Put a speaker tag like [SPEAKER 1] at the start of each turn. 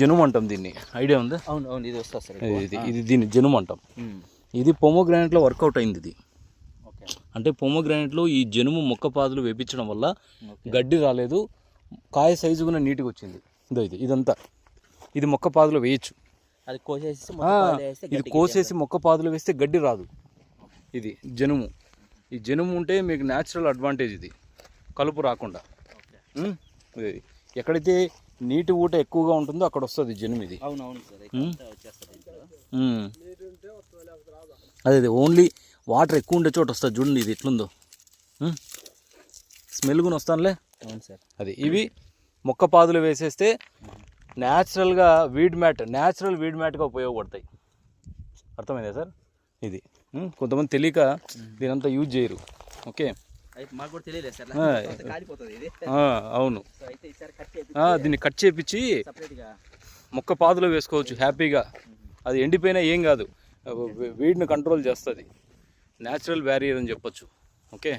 [SPEAKER 1] జనుము అంటాం దీన్ని. ఐడియా ఉందా?
[SPEAKER 2] అవును అవును ఇది వస్తుంది సార్
[SPEAKER 1] ఇది ఇది దీన్ని జనుము అంటాం. ఇది పొమోగ్రానైట్లో వర్కౌట్ అయింది ఇది.
[SPEAKER 2] ఓకే.
[SPEAKER 1] అంటే పొమోగ్రానైట్లో ఈ జనుము మొక్క పాదులు వేపించడం వల్ల గడ్డి రాలేదు కాయ సైజు కూడా నీట్గా వచ్చింది. ఇదో ఇది ఇదంతా. ఇది మొక్క పాదులో వేయచ్చు.
[SPEAKER 2] అది కోసేసి వేస్తే
[SPEAKER 1] ఇది కోసేసి మొక్క పాదులు వేస్తే గడ్డి రాదు. ఇది జనుము. ఈ జనుము ఉంటే మీకు న్యాచురల్ అడ్వాంటేజ్ ఇది. కలుపు రాకుండా. ఇది. ఎక్కడైతే నీటి ఊట ఎక్కువగా ఉంటుందో అక్కడ వస్తుంది జనుము ఇది. అదే అదే ఓన్లీ వాటర్ ఎక్కువ ఉండే చోట వస్తుంది చూడండి ఇది ఎట్లుందో. స్మెల్ కూడా వస్తానులే.
[SPEAKER 2] అవును సార్.
[SPEAKER 1] అది ఇవి మొక్క పాదులు వేసేస్తే న్యాచురల్గా వీడ్ మ్యాట్ న్యాచురల్ వీడ్ మ్యాట్గా ఉపయోగపడతాయి. అర్థమైందా సార్? ఇది. కొంతమంది తెలియక దీనంతా యూజ్ చేయరు. ఓకే?
[SPEAKER 2] మాకు కూడా తెలియలేదు సార్.
[SPEAKER 1] అవును. దీన్ని కట్ చేపించి మొక్క పాదులో వేసుకోవచ్చు హ్యాపీగా. అది ఎండిపోయినా ఏం కాదు. వీడిని కంట్రోల్ చేస్తుంది. న్యాచురల్ బ్యారియర్ అని చెప్పొచ్చు. ఓకే